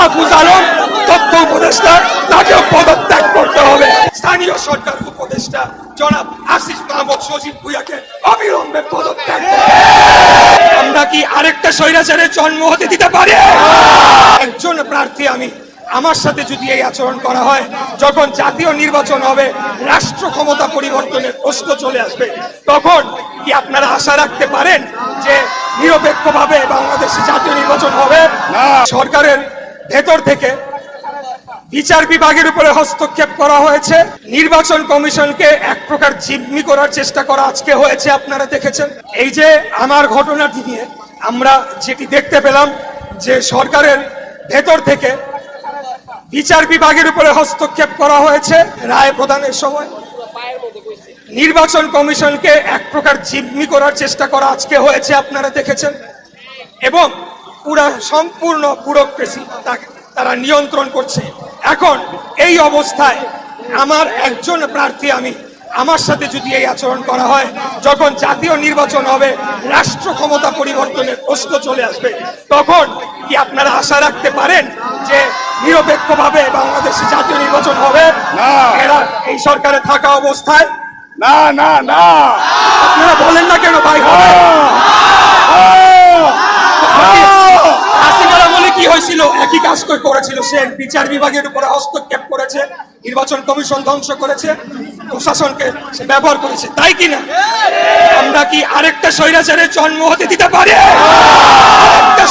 মাহফুজ আলম তথ্য উপদেষ্টা তাকেও পদত্যাগ করতে হবে। স্থানীয় সরকার উপদেষ্টা জনাব আসিফ মাহমুদ সজীব ভুইয়াকে অবিলম্বে পদত্যাগ আমরা কি আরেকটা স্বৈরাচারের জন্ম হতে দিতে পারি? একজন প্রার্থী আমি আমার সাথে যদি এই আচরণ করা হয় যখন জাতীয় নির্বাচন হবে রাষ্ট্র ক্ষমতা পরিবর্তনের প্রশ্ন চলে আসবে তখন কি আপনারা আশা রাখতে পারেন যে নিরপেক্ষভাবে বাংলাদেশে জাতীয় নির্বাচন হবে? সরকারের ভেতর থেকে বিচার বিভাগের উপরে হস্তক্ষেপ করা হয়েছে। নির্বাচন কমিশনকে এক প্রকার জিম্মি করার চেষ্টা করা আজকে হয়েছে, আপনারা দেখেছেন। এই যে আমার ঘটনাটি নিয়ে আমরা যেটি দেখতে পেলাম, যে সরকারের ভেতর থেকে বিচার বিভাগের উপরে হস্তক্ষেপ করা হয়েছে রায় প্রদানের সময়। নির্বাচন কমিশনকে এক প্রকার জিম্মি করার চেষ্টা করা আজকে হয়েছে, আপনারা দেখেছেন। এবং পুরা সম্পূর্ণ ব্যুরোক্রেসি তাকে তারা নিয়ন্ত্রণ করছে। এখন এই অবস্থায় আমার একজন প্রার্থী আমি আমার সাথে যদি এই আচরণ করা হয় যখন জাতীয় নির্বাচন হবে রাষ্ট্র ক্ষমতা পরিবর্তনের প্রশ্ন চলে আসবে তখন কি আপনারা আশা রাখতে পারেন যে নিরপেক্ষভাবে বাংলাদেশে জাতীয় নির্বাচন হবে? না। এরা এই সরকারে থাকা অবস্থায়? না না না। আপনারা বলেন না কেন ভাই? হবে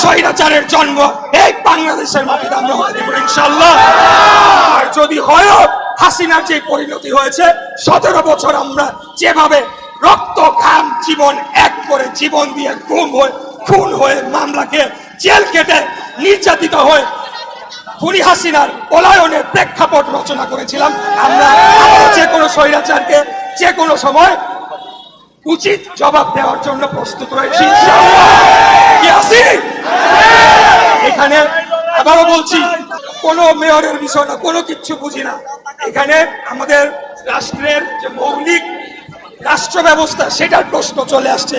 স্বৈরাচারের জন্ম এই বাংলাদেশের মাটিতে ইনশাল্লাহ আর যদি হয়, হাসিনার যে পরিণতি হয়েছে, সতেরো বছর আমরা যেভাবে রক্ত ঘাম জীবন, এক করে জীবন দিয়ে গুম হয়ে খুন হয়ে মামলাকে জেল কেটে নির্যাতিত হয়ে খুনি হাসিনার পলায়নের প্রেক্ষাপট রচনা করেছিলাম। আমরা যে কোনো স্বৈরাচারকে যে কোনো সময় উচিত জবাব দেওয়ার জন্য প্রস্তুত রয়েছি। এখানে আবারও বলছি, কোনো মেয়রের বিষয় না, কোনো কিচ্ছু বুঝি না। এখানে আমাদের রাষ্ট্রের যে মৌলিক রাষ্ট্র ব্যবস্থা সেটার প্রশ্ন চলে আসছে।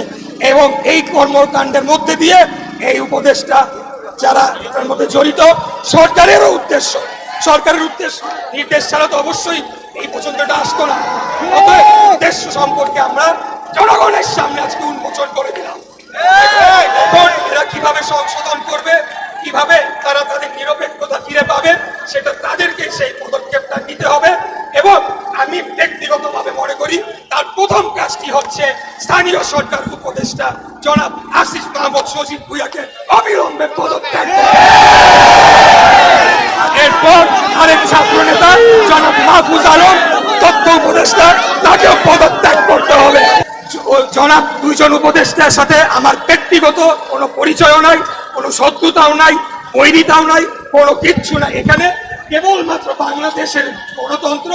এবং এই কর্মকাণ্ডের মধ্যে দিয়ে এই উপদেশটা যারা এটার মধ্যে জড়িত, সরকারেরও উদ্দেশ্য। সরকারের উদ্দেশ্য, নির্দেশ ছাড়া তো অবশ্যই এই পর্যন্ত এটা আসতো না। উদ্দেশ্য সম্পর্কে আমরা জনগণের সামনে আজকে উন্মোচন করে দিলাম। এরা কীভাবে সংশোধন করবে, কীভাবে তারা তাদের নিরপেক্ষতা ফিরে পাবে, সেটা তাদেরকে সেই পদক্ষেপটা নিতে হবে। এবং আমি ব্যক্তিগতভাবে মনে করি, তার প্রথম কাজটি হচ্ছে স্থানীয় সরকার উপদেষ্টা জনাব আসিফ মাহমুদ সজীব ভুইয়াকে অবিলম্বে পদত্যাগ এরপর আরেক ছাত্র নেতা জনাব মাহফুজ আলম, তথ্য উপদেষ্টা, তাকেও পদত্যাগ করতে হবে। জনাব, দুইজন উপদেষ্টার সাথে আমার ব্যক্তিগত কোনো পরিচয়ও নাই, কোনো শত্রুতাও নাই, বৈরিতাও নাই, কোনো কিচ্ছু নাই। এখানে কেবলমাত্র বাংলাদেশের গণতন্ত্র,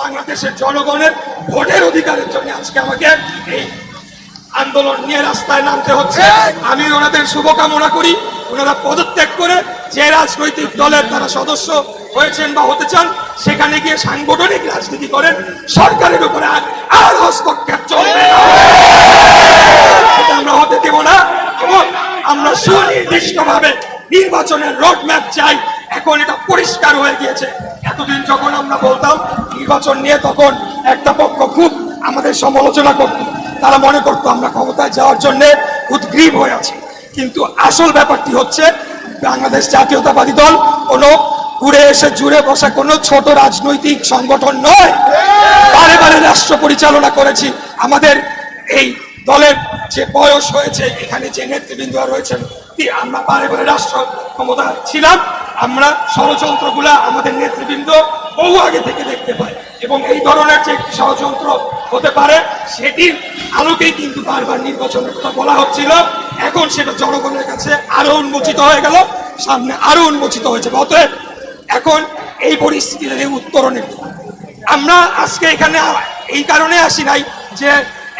বাংলাদেশের জনগণের ভোটের অধিকারের জন্য আজকে আমাকে এই আন্দোলন নিয়ে রাস্তায় নামতে হচ্ছে। আমি ওনাদের শুভকামনা করি। ওনারা পদত্যাগ করে যে রাজনৈতিক দলের তারা সদস্য হয়েছেন বা হতে চান সেখানে গিয়ে সাংগঠনিক রাজনীতি করেন। সরকারের উপরে আর হস্তক্ষেপ চলবে আমরা হতে দেব না। এবং আমরা সুনির্দিষ্টভাবে নির্বাচনের রোড ম্যাপ চাই। এখন এটা পরিষ্কার হয়ে গিয়েছে। এতদিন যখন আমরা বলতাম নির্বাচন নিয়ে তখন একটা পক্ষ খুব আমাদের সমালোচনা করত। তারা মনে করতো আমরা ক্ষমতায় যাওয়ার জন্য উদ্গ্রীব হয়ে আছি। কিন্তু আসল ব্যাপারটি হচ্ছে, বাংলাদেশ জাতীয়তাবাদী দল কোনো ঘুরে এসে জুড়ে বসা কোনো ছোট রাজনৈতিক সংগঠন নয়। বারে বারে রাষ্ট্র পরিচালনা করেছি। আমাদের এই দলের যে বয়স হয়েছে, এখানে যে নেতৃবৃন্দ রয়েছেন আমরা বারে বারে রাষ্ট্র ক্ষমতা ছিলাম? আমরা ষড়যন্ত্রগুলা আমাদের নেতৃবৃন্দ বহু আগে থেকে দেখতে পাই এবং এই ধরনের যে একটি ষড়যন্ত্র হতে পারে, সেটির আলোকেই কিন্তু বারবার নির্বাচনের কথা বলা হচ্ছিল। এখন সেটা জনগণের কাছে আরও উন্মোচিত হয়ে গেল, সামনে আরও উন্মোচিত হয়েছে অতএব এখন এই পরিস্থিতির এই উত্তরণের আমরা আজকে এখানে এই কারণে আসি নাই যে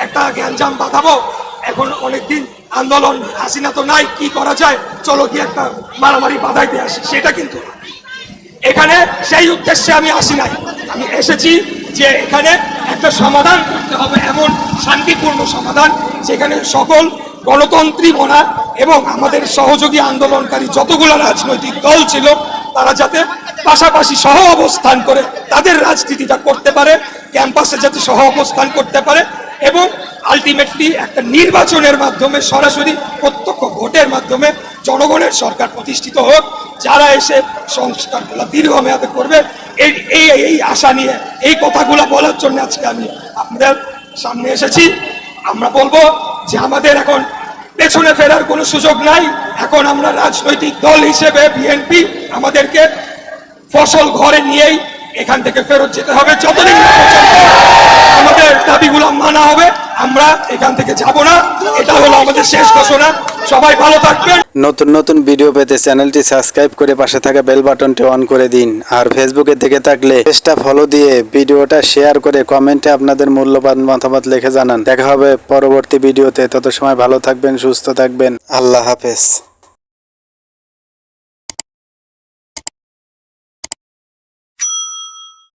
একটা গ্যাঞ্জাম বাঁধাবো। এখন অনেকদিন আন্দোলন, হাসিনা তো নাই, কি করা যায়? চলো কি একটা মারামারি বাধাইতে আসি। সেটা কিন্তু। এখানে সেই উদ্দেশ্যে আমি আসি নাই। আমি এসেছি যে এখানে একটা সমাধান করতে হবে, এমন শান্তিপূর্ণ সমাধান যেখানে সকল গণতন্ত্রী মনা এবং আমাদের সহযোগী আন্দোলনকারী যতগুলো রাজনৈতিক দল ছিল, তারা যাতে পাশাপাশি সহ অবস্থান করে তাদের রাজনীতিটা করতে পারে, ক্যাম্পাসে যাতে সহ অবস্থান করতে পারে এবং আলটিমেটলি একটা নির্বাচনের মাধ্যমে সরাসরি ভোটের মাধ্যমে জনগণের সরকার প্রতিষ্ঠিত হোক, যারা এসে সংস্কারগুলো দীর্ঘমেয়াদে করবে, এই এই এই আশা নিয়ে, এই কথাগুলো বলার জন্য আজকে আমি আপনাদের সামনে এসেছি। আমরা বলব যে আমাদের এখন পেছনে ফেরার কোনো সুযোগ নাই। এখন আমরা রাজনৈতিক দল হিসেবে বিএনপি আমাদেরকে ফসল ঘরে নিয়েই এখান থেকে ফেরত যেতে হবে। যতদিন আমাদের দাবিগুলো মানা হবে আমরা এখান থেকে যাব না। এটা হলো আমাদের শেষ ঘোষণা। সবাই ভালো থাকবেন। নতুন নতুন ভিডিও পেতে চ্যানেলটি সাবস্ক্রাইব করে পাশে থাকা বেল বাটনটি অন করে দিন। আর ফেসবুকে দেখে থাকলে পেজটা ফলো দিয়ে ভিডিওটা শেয়ার করে কমেন্টে আপনাদের মূল্যবান মতামত লিখে জানান। দেখা হবে পরবর্তী ভিডিওতে। তত সময় ভালো থাকবেন, সুস্থ থাকবেন। আল্লাহ হাফেজ।